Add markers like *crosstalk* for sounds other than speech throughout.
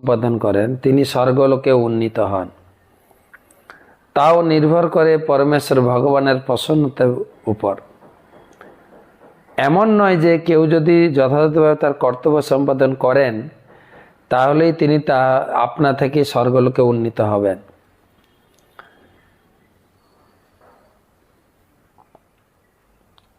সম্পাদন করেন, তিনি স্বর্গলোকে উন্নীত হন। তাও নির্ভর করে পরমেশ্বর ভগবানের প্রসন্নতার উপর। এমন নয় যে কেউ যদি যথাযথভাবে তার কর্তব্য সম্পাদন করেন, তাহলেই তিনি তা আপনা থেকে স্বর্গলোকে উন্নীত হবেন।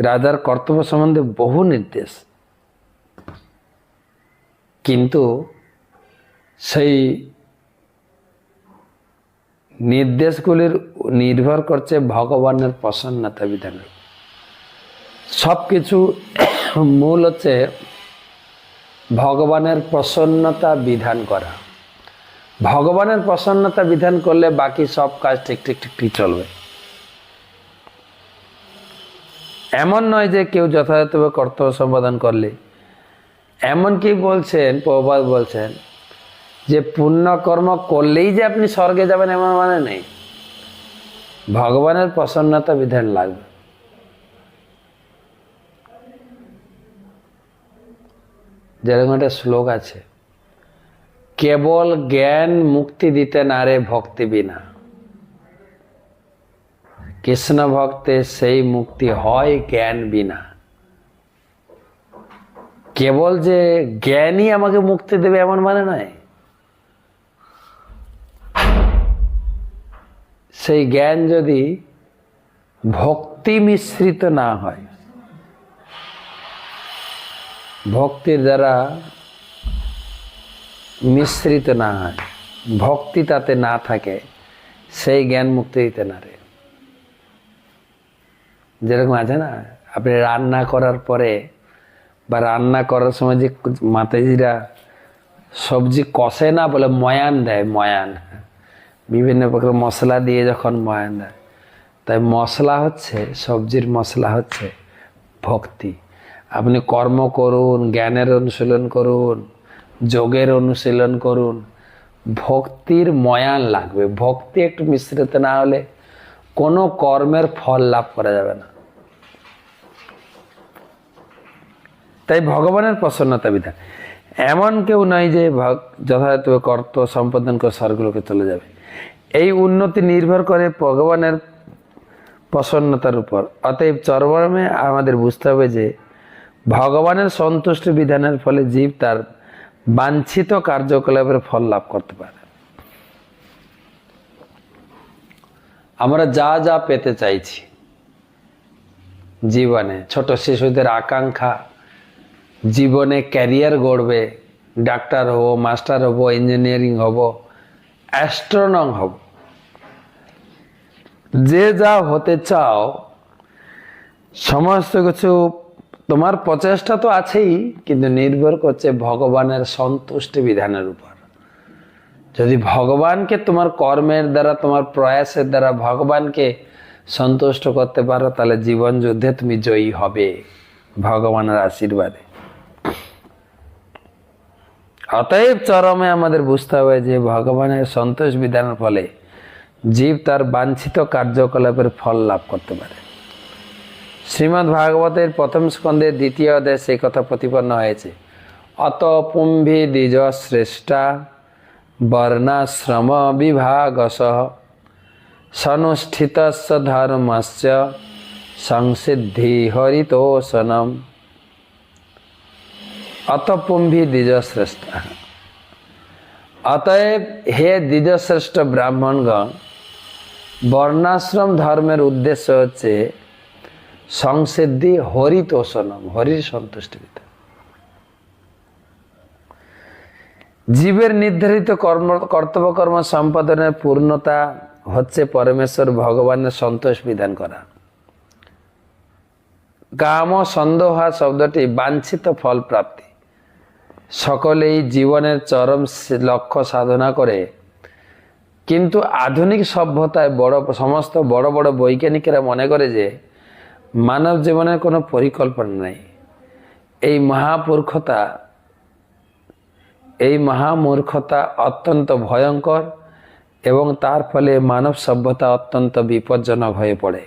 রাজার কর্তব্য সম্বন্ধে বহু নির্দেশ। কিন্তু সেই নির্দেশগুলির নির্ভর করছে ভগবানের প্রসন্নতা বিধানের সব কিছু মূল হচ্ছে ভগবানের প্রসন্নতা বিধান করা। ভগবানের প্রসন্নতা বিধান করলে বাকি সব কাজ ঠিক ঠিক ঠিক ঠিক চলবে। এমন নয় যে কেউ যথাযথভাবে কর্তব্য সম্পাদন করলে। এমন কি বলছেন প্রবাদ বলছেন যে পুণ্যকর্ম করলেই যে আপনি স্বর্গে যাবেন এমন মানে নেই। ভগবানের প্রসন্নতা বিধান লাগবে। যেরকম একটা শ্লোক আছে, কেবল জ্ঞান মুক্তি দিতে না রে ভক্তি বিনা। কৃষ্ণ ভক্তে সেই মুক্তি হয় জ্ঞান বিনা। কেবল যে জ্ঞানই আমাকে মুক্তি দেবে এমন মানে নয়। সেই জ্ঞান যদি ভক্তি মিশ্রিত না হয়, ভক্তির দ্বারা মিশ্রিত না হয়, ভক্তি তাতে না থাকে, সেই জ্ঞান মুক্তি দিতে না রে যেরকম আছে না, আপনি রান্না করার পরে বা রান্না করার সময় যে মাতাজিরা সবজি কষে না বলে ময়ান দেয়, ময়ান। বিভিন্ন প্রকার মশলা দিয়ে যখন ময়ান দেয়, তাই মশলা হচ্ছে, সবজির মশলা হচ্ছে ভক্তি। আপনি কর্ম করুন, জ্ঞানের অনুশীলন করুন, যোগের অনুশীলন করুন, ভক্তির ময়ান লাগবে। ভক্তি একটু মিশ্রিত না হলে কোনো কর্মের ফল লাভ করা যাবে না। তাই ভগবানের প্রসন্নতা বিধান। এমন কেউ নয় যে যথাযথ কর্ত সম্পাদন করে স্বর্গলোকে চলে যাবে। এই উন্নতি নির্ভর করে ভগবানের প্রসন্নতার উপর। অতএব চরমে আমাদের বুঝতে হবে যে, ভগবানের সন্তুষ্ট বিধানের ফলে জীব তার বাঞ্ছিত কার্যকলাপের ফল লাভ করতে পারে। আমরা যা যা পেতে চাইছি, জীবনে, ছোট শিশুদের আকাঙ্ক্ষা, জীবনে ক্যারিয়ার গড়বে, ডাক্তার হব, মাস্টার হব, ইঞ্জিনিয়ারিং হব অ্যাস্ট্রোনম হব। যে যা হতে চাও, সমস্ত কিছু, তোমার প্রচেষ্টা তো আছেই, কিন্তু নির্ভর করছে ভগবানের সন্তুষ্টি বিধানের উপর। যদি ভগবানকে তোমার কর্মের দ্বারা, তোমার প্রয়াসের দ্বারা ভগবানকে সন্তুষ্ট করতে পারো, তাহলে জীবন যুদ্ধে তুমি জয়ী হবে, ভগবানের আশীর্বাদে। অতএব চরমে আমাদের বুঝতে হবে যে ভগবানের সন্তোষ বিধানের ফলে জীব তার বাঞ্ছিত কার্যকলাপের ফল লাভ করতে পারে। শ্রীমদ্ ভাগবতের প্রথম স্কন্ধের দ্বিতীয় অধ্যায় সেই কথা প্রতিপন্ন হয়েছে। অত পুম্ভি দ্বিজ শ্রেষ্ঠা বর্ণাশ্রম বিভাগস সনুষ্ঠিত ধর্মস্য সংসিদ্ধি হরিতোষণম। অতপুম্ভি দ্বিজশ্রেষ্ঠ। অতএব হে দ্বিজশ্রেষ্ঠ ব্রাহ্মণগণ, বর্ণাশ্রম ধর্মের উদ্দেশ্য হচ্ছে সংসিদ্ধি হরিতোষণম, হরির সন্তুষ্টি জীবের নির্ধারিত কর্ম কর্তব্য কর্ম সম্পাদনের পূর্ণতা হচ্ছে পরমেশ্বর ভগবানের সন্তোষ বিধান করা। কাম সন্দেহা শব্দটি বাঞ্ছিত ফল প্রাপ্তি। সকলেই জীবনের চরম লক্ষ্য সাধনা করে। কিন্তু আধুনিক সভ্যতায় বড়, সমস্ত বড় বড় বৈজ্ঞানিকেরা মনে করে যে মানব জীবনের কোনো পরিকল্পনা নেই। এই মহাপুরুষতা এই মহামূর্খতা অত্যন্ত ভয়ঙ্কর এবং তার ফলে মানব সভ্যতা অত্যন্ত বিপজ্জনক হয়ে পড়ে।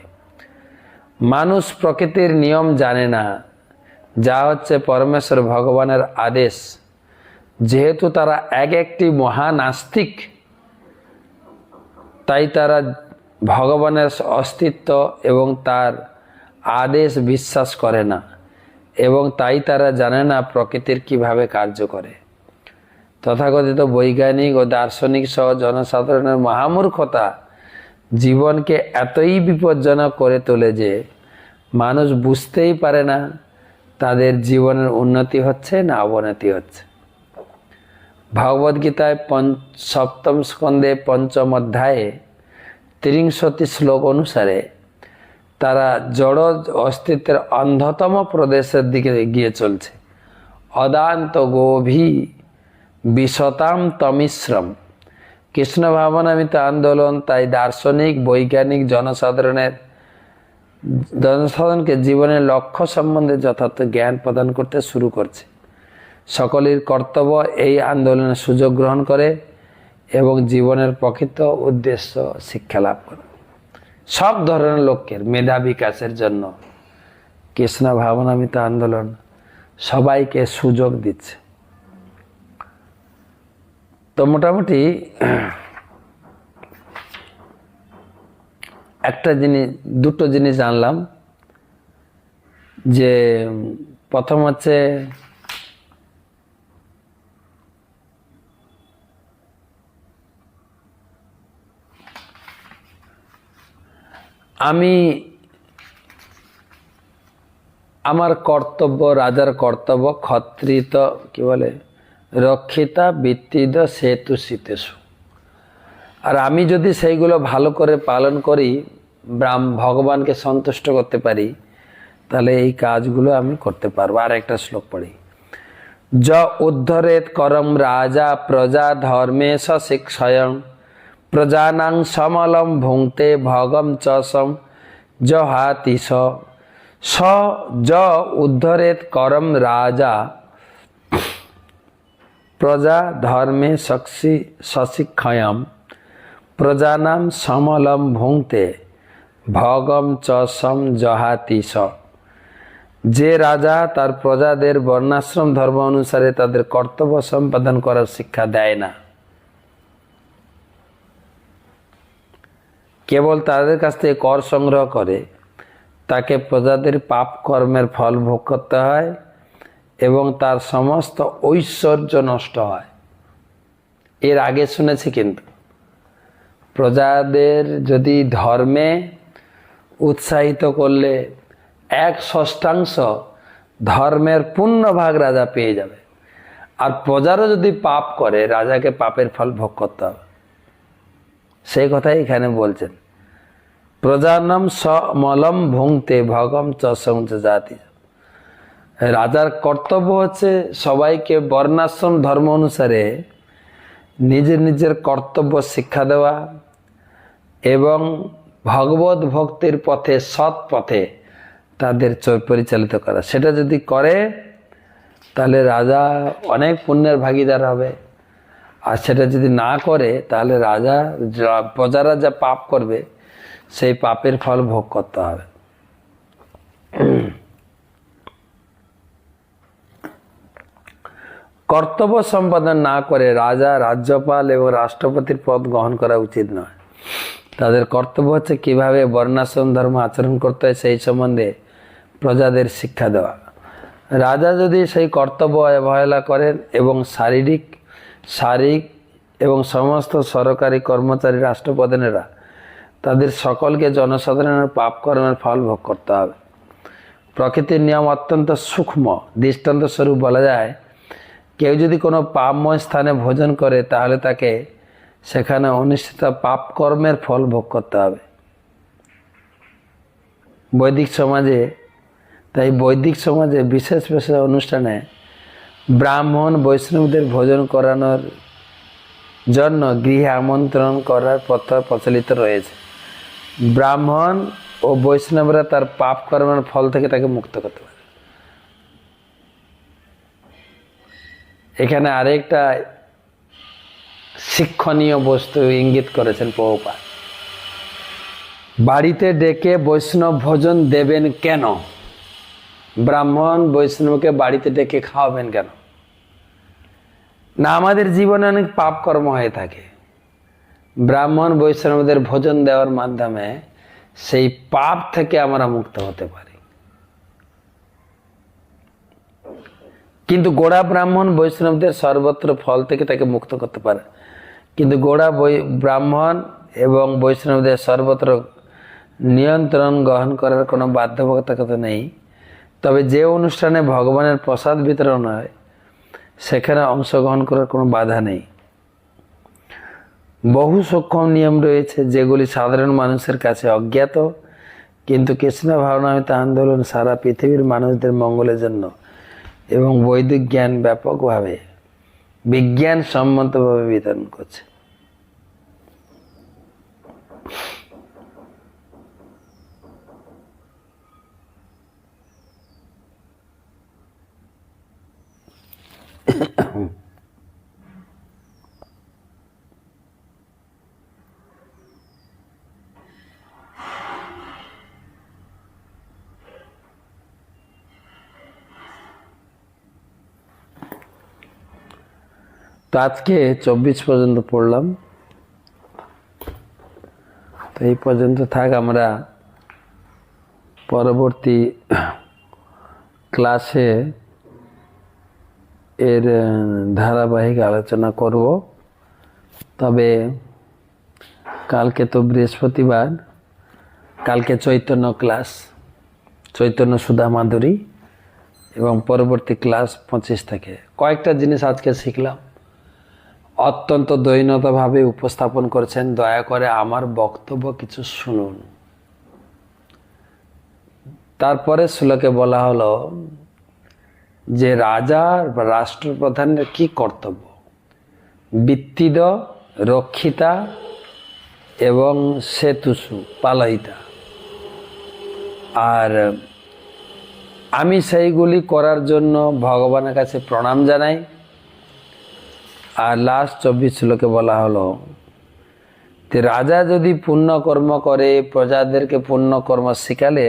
মানুষ প্রকৃতির নিয়ম জানে না। যা হচ্ছে পরমেশ্বর ভগবানের আদেশ। যেহেতু তারা এক একটি মহান আস্তিক, তাই তারা ভগবানের অস্তিত্ব এবং তার আদেশ বিশ্বাস করে না এবং তাই তারা জানে না প্রকৃতির কীভাবে কার্য করে। তথাকথিত বৈজ্ঞানিক ও দার্শনিক সহ জনসাধারণের মহামূর্খতা জীবনকে এতই বিপজ্জনক করে তোলে যে মানুষ বুঝতেই পারে না তাদের জীবনের উন্নতি হচ্ছে না অবনতি হচ্ছে। ভগবদ্গীতায় পঞ্চ, সপ্তম স্কন্ধে পঞ্চম অধ্যায়ে ত্রিংশতি শ্লোক অনুসারে তারা জড় অস্তিত্বের অন্ধতম প্রদেশের দিকে এগিয়ে চলছে। অদান্ত গোভি বিশতাম তমিশ্রম। কৃষ্ণ ভাবনামিত আন্দোলন, তাই দার্শনিক, বৈজ্ঞানিক, জনসাধারণের জনসাধারণকে জীবনের লক্ষ্য সম্বন্ধে যথার্থ জ্ঞান প্রদান করতে শুরু করছে। সকলের কর্তব্য এই আন্দোলনের সুযোগ গ্রহণ করে এবং জীবনের প্রকৃত উদ্দেশ্য শিক্ষা লাভ করে। সব ধরনের লোকের মেধা বিকাশের জন্য কৃষ্ণ ভাবনামিত আন্দোলন সবাইকে সুযোগ দিচ্ছে। তো মোটামুটি একটা জিনিস, দুটো জিনিস জানলাম যে, প্রথম হচ্ছে আমি আমার কর্তব্য, রাজার কর্তব্য, ক্ষত্রিত কি বলে, রক্ষিতা বৃত্তিদ সেতু, শীতেশু। আর আমি যদি সেইগুলো ভালো করে পালন করি, ব্রাহ্ম, ভগবানকে সন্তুষ্ট করতে পারি, তাহলে এই কাজগুলো আমি করতে পারব। আর একটা শ্লোক পড়ি। য উদ্ধরেত করম রাজা প্রজা ধর্মে শিক্ষয়ং প্রজানাং সমলম ভুংতে ভগম চ য জহাতি স। স, য উদ্ধরেত করম রাজা প্রজা ধর্মে সক্ষি সশিক্ষয়ম প্রজানাম সমলম ভুংতে, ভগম চ সম জহাতি স। যে রাজা তার প্রজাদের বর্ণাশ্রম ধর্ম অনুসারে তাদের কর্তব্য সম্পাদন করার শিক্ষা দেয় না। কেবল তাদের কাছ থেকে কর সংগ্রহ করে, তাকে প্রজাদের পাপ কর্মের ফল ভোগ করতে হয় এবং তার সমস্ত ঐশ্বর্য নষ্ট হয়। এর আগে শুনেছি কিন্তু প্রজাদের যদি ধর্মে উৎসাহিত করলে এক ষষ্ঠাংশ ধর্মের পূর্ণ ভাগ রাজা পেয়ে যাবে। আর প্রজারও যদি পাপ করে, রাজাকে পাপের ফল ভোগ করতে হবে। সেই কথাই এখানে বলছেন। প্রজানম সমলম ভুংতে ভগম চসং জাতি। রাজার কর্তব্য হচ্ছে সবাইকে বর্ণাশ্রম ধর্ম অনুসারে নিজের নিজের কর্তব্য শিক্ষা দেওয়া এবং ভগবত ভক্তির পথে, সৎ পথে তাদের পরিচালিত করা। সেটা যদি করে, তাহলে রাজা অনেক পুণ্যের ভাগিদার হবে। আর সেটা যদি না করে, তাহলে রাজা প্রজারা যা পাপ করবে, সেই পাপের ফল ভোগ করতে হবে। কর্তব্য সম্পাদন না করে রাজা, রাজ্যপাল এবং রাষ্ট্রপতির পদ গ্রহণ করা উচিত নয়। তাদের কর্তব্য হচ্ছে কীভাবে বর্ণাশ্রম ধর্ম আচরণ করতে হয় সেই সম্বন্ধে প্রজাদের শিক্ষা দেওয়া। রাজা যদি সেই কর্তব্য অবহেলা করেন এবং শারীরিক শারীরিক এবং সমস্ত সরকারি কর্মচারী রাষ্ট্রপ্রধানেরা তাদের সকলকে জনসাধারণের পাপ কর্মের ফল ভোগ করতে হবে। প্রকৃতির নিয়ম অত্যন্ত সূক্ষ্ম দৃষ্টান্ত স্বরূপ বলা যায় কেউ যদি কোনো পাপময় স্থানে ভোজন করে, তাহলে তাকে সেখানে অনুষ্ঠিত পাপ কর্মের ফল ভোগ করতে হবে। বৈদিক সমাজে, তাই বৈদিক সমাজে বিশেষ বিশেষ অনুষ্ঠানে ব্রাহ্মণ বৈষ্ণবদের ভোজন করানোর জন্য গৃহে আমন্ত্রণ করার প্রথা প্রচলিত রয়েছে। ব্রাহ্মণ ও বৈষ্ণবরা তার পাপ কর্মের ফল থেকে তাকে মুক্ত করতে এখানে আরেকটা শিক্ষণীয় বস্তু ইঙ্গিত করেছেন প্রভুপা বাড়িতে ডেকে বৈষ্ণব ভোজন দেবেন কেন? ব্রাহ্মণ বৈষ্ণবকে বাড়িতে ডেকে খাওয়াবেন কেন? না, আমাদের জীবনে অনেক পাপ কর্ম হয়ে থাকে। ব্রাহ্মণ বৈষ্ণবদের ভোজন দেওয়ার মাধ্যমে সেই পাপ থেকে আমরা মুক্ত হতে পারি। কিন্তু গোড়া ব্রাহ্মণ বৈষ্ণবদের সর্বত্র ফল থেকে তাকে মুক্ত করতে পারে। কিন্তু গোড়া বৈ ব্রাহ্মণ এবং বৈষ্ণবদের সর্বত্র নিয়ন্ত্রণ গ্রহণ করার কোনো বাধ্যবাধকতা নেই। তবে যে অনুষ্ঠানে ভগবানের প্রসাদ বিতরণ হয়, সেখানে অংশগ্রহণ করার কোনো বাধা নেই। বহু সক্ষম নিয়ম রয়েছে যেগুলি সাধারণ মানুষের কাছে অজ্ঞাত, কিন্তু কৃষ্ণ ভাবনামিত আন্দোলন সারা পৃথিবীর মানুষদের মঙ্গলের জন্য। এবং বৈদিক জ্ঞান ব্যাপকভাবে বিজ্ঞান সম্মতভাবে বিতরণ করছে। তো আজকে চব্বিশ পর্যন্ত পড়লাম। তো এই পর্যন্ত থাক, আমরা পরবর্তী ক্লাসে এর ধারাবাহিক আলোচনা করব। তবে কালকে তো বৃহস্পতিবার, কালকে চৈতন্য ক্লাস, চৈতন্য সুধা মাধুরী এবং পরবর্তী ক্লাস পঁচিশ থেকে। কয়েকটা জিনিস আজকে শিখলাম। অত্যন্ত দৈনতভাবে উপস্থাপন করছেন। দয়া করে আমার বক্তব্য কিছু শুনুন। তারপরে শ্লোকে বলা হলো যে রাজার বা রাষ্ট্রপ্রধানের কি কর্তব্য? বৃত্তিদ, রক্ষিতা এবং সেতুসু পালয়িতা আর আমি সেইগুলি করার জন্য ভগবানের কাছে প্রণাম জানাই। আর লাস্ট চব্বিশ শ্লোকে বলা হলো, যে রাজা যদি পুণ্য কর্ম করে, প্রজাদেরকে পুণ্য কর্ম শিখালে,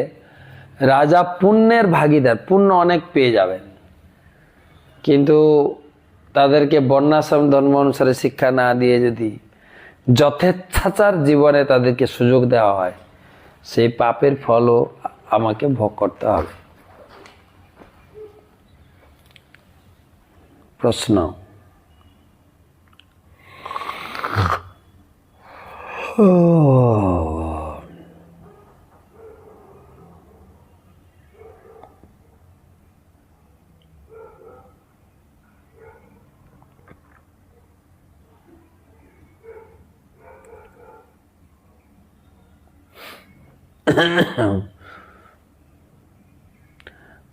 রাজা পুণ্যের ভাগিদার, পুণ্য অনেক পেয়ে যাবেন। কিন্তু তাদেরকে বর্ণাশ্রম ধর্ম অনুসারে শিক্ষা না দিয়ে যদি যথেচ্ছাচার জীবনে তাদেরকে সুযোগ দেওয়া হয়, সেই পাপের ফলও আমাকে ভোগ করতে হবে। প্রশ্ন। *coughs*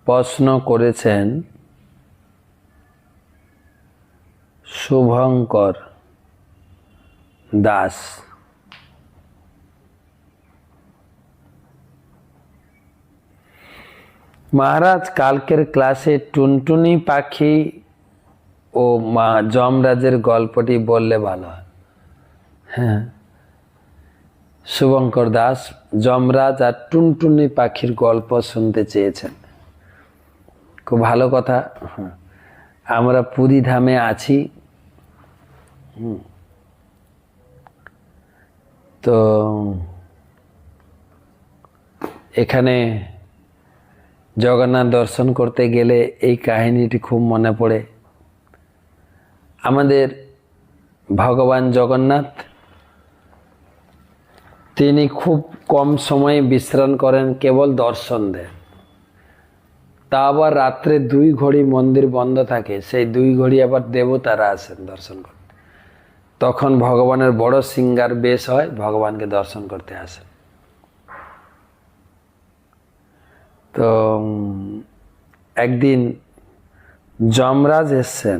প্রশ্ন করেছেন শুভঙ্কর। দাস মহারাজ, কালকের ক্লাসে টুনটুনি পাখি ও মা যমরাজের গল্পটি বললে ভালো হয়। শুভঙ্কর দাস যমরাজ আর টুনটুনি পাখির গল্প শুনতে চেয়েছেন। খুব ভালো কথা। হ্যাঁ। আমরা পুরী ধামে আছি। হুম। তো, এখানে জগন্নাথ দর্শন করতে গেলে এই কাহিনীটি খুব মনে পড়ে। আমাদের ভগবান জগন্নাথ, তিনি খুব কম সময়ে বিশ্রাম করেন, কেবল দর্শন দেন। তা আবার রাত্রে দুই ঘড়ি মন্দির বন্ধ থাকে, সেই দুই ঘড়ি আবার দেবতারা আসেন দর্শন করতে। তখন ভগবানের বড় সিঙ্গার বেশ হয়, ভগবানকে দর্শন করতে আসেন তো একদিন যমরাজ এসছেন।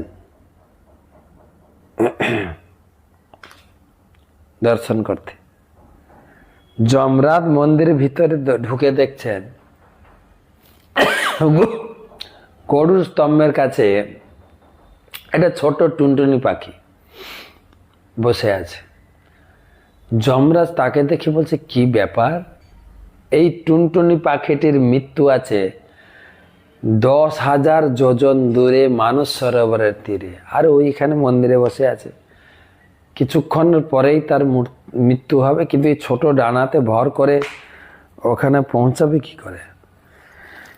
দর্শন করতে। যমরাজ মন্দিরের ভিতরে ঢুকে দেখছেন। গরুর স্তম্ভের কাছে একটা ছোট টুনটুনি পাখি। বসে আছে। যমরাজ তাকে দেখে বলছে, কি ব্যাপার? এই টুনটুনি পাখিটির মৃত্যু আছে। দশ হাজার যোজন দূরে মানুষ সরোবরের তীরে। আর ওইখানে মন্দিরে বসে আছে। কিছুক্ষণ পরেই তার মৃত্যু হবে, কিন্তু এই ছোট ডানাতে ভর করে ওখানে পৌঁছাবে কি করে?